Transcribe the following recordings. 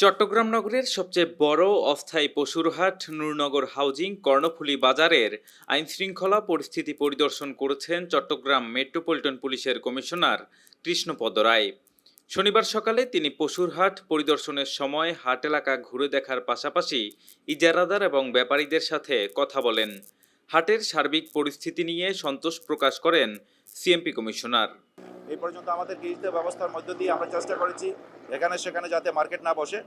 চট্টগ্রাম নগরের সবচেয়ে বড় অস্থায়ী পশুরহাট নূরনগর হাউজিং কর্ণফুলী বাজারের আইনশৃঙ্খলা পরিস্থিতি পরিদর্শন করেছেন চট্টগ্রাম মেট্রোপলিটন পুলিশের কমিশনার কৃষ্ণপদ রায়। শনিবার সকালে তিনি পশুরহাট পরিদর্শনের সময় হাট এলাকা ঘুরে দেখার পাশাপাশি ইজারাদার এবং ব্যাপারীদের সাথে কথা বলেন। হাটের সার্বিক পরিস্থিতি নিয়ে সন্তোষ প্রকাশ করেন সিএমপি কমিশনার। এই পর্যন্ত আমাদের গৃহীত ব্যবস্থার মধ্য দিয়ে আমরা চেষ্টা করেছি এখানে সেখানে যাতে মার্কেট না বসে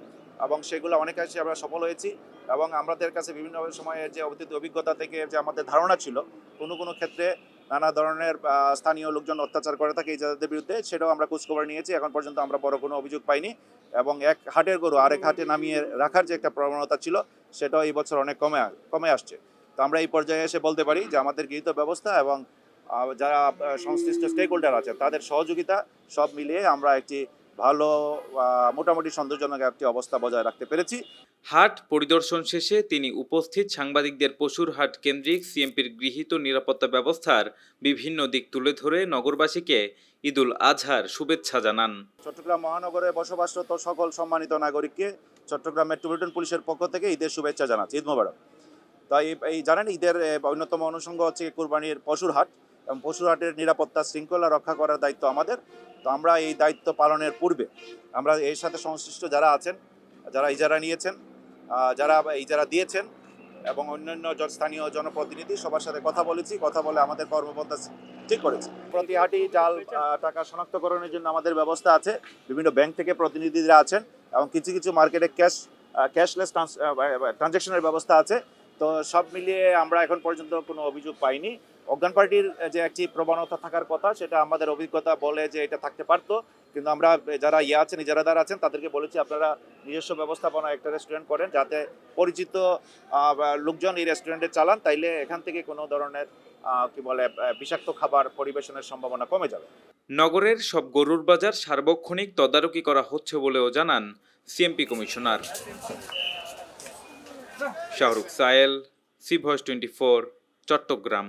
এবং সেগুলো অনেকাংশে আমরা সফল হয়েছি এবং আমাদের কাছে বিভিন্ন সময়ে যে অতীত অভিজ্ঞতা থেকে যে আমাদের ধারণা ছিল, কোনো কোনো ক্ষেত্রে নানা ধরনের স্থানীয় লোকজন অত্যাচার করে থাকে এই যাদের বিরুদ্ধে, সেটাও আমরা খোঁজখবর নিয়েছি। এখন পর্যন্ত আমরা বড় কোনো অভিযোগ পাইনি এবং এক হাটের গরু আরেক হাটে নামিয়ে রাখার যে একটা প্রবণতা ছিল, সেটাও এই বছর অনেক কমে কমে আসছে। তো আমরা এই পর্যায়ে এসে বলতে পারি যে আমাদের গৃহীত ব্যবস্থা এবং যারা সংশ্লিষ্ট স্টেক হোল্ডার আছে তাদের সহযোগিতা সব মিলিয়ে আমরা একটি ভালো মোটামুটি সন্তোষজনক একটি অবস্থা বজায় রাখতে পেরেছি। হাট পরিদর্শন শেষে তিনি উপস্থিত সাংবাদিকদের পশুর হাট কেন্দ্রিক সিএমপির গৃহীত নিরাপত্তা ব্যবস্থার বিভিন্ন দিক তুলে ধরে নগরবাসীকে ঈদুল আজহার শুভেচ্ছা জানান। চট্টগ্রাম মহানগরে বসবাসরত সকল সম্মানিত নাগরিককে চট্টগ্রাম মেট্রোপলিটন পুলিশের পক্ষ থেকে ঈদের শুভেচ্ছা জানাচ্ছি। ঈদ মোবারক। তাই এই জানেন ঈদের অন্যতম অনুষঙ্গ হচ্ছে কুরবানির পশুর হাট। এবং পশুর হাটের নিরাপত্তা শৃঙ্খলা রক্ষা করার দায়িত্ব আমাদের। তো আমরা এই দায়িত্ব পালনের পূর্বে আমরা এর সাথে সংশ্লিষ্ট যারা আছেন, যারা ইজারা নিয়েছেন যারা ইজারা দিয়েছেন এবং অন্যান্য স্থানীয় জনপ্রতিনিধি সবার সাথে কথা বলেছি, কথা বলে আমাদের কর্মপন্থা ঠিক করেছি। প্রতি হাটি জাল টাকা শনাক্তকরণের জন্য আমাদের ব্যবস্থা আছে। বিভিন্ন ব্যাংক থেকে প্রতিনিধিরা আছেন এবং কিছু কিছু মার্কেটে ক্যাশ ক্যাশলেস ট্রান্স ট্রানজ্যাকশনের ব্যবস্থা আছে। তো সব মিলিয়ে আমরা এখন পর্যন্ত কোনো অভিযোগ পাইনি। অজ্ঞান পার্টির যে একটি প্রবণতা থাকার কথা, সেটা আমাদের অভিজ্ঞতা বলে যে এটা থাকতে পারতো। কিন্তু আমরা যারা ইয়ে আছেন ইজারাদার আছেন, তাদেরকে বলেছি আপনারা নিজস্ব ব্যবস্থাপনা একটা রেস্টুরেন্ট করেন যাতে পরিচিত লোকজন এই রেস্টুরেন্টে চালান, তাইলে এখান থেকে কোনো ধরনের কি বলে বিষাক্ত খাবার পরিবেশনের সম্ভাবনা কমে যাবে। নগরের সব গরুর বাজার সার্বক্ষণিক তদারকি করা হচ্ছে বলেও জানান CMP commissioner. Shahrukh Sayel, C voice twenty four, Chittagong.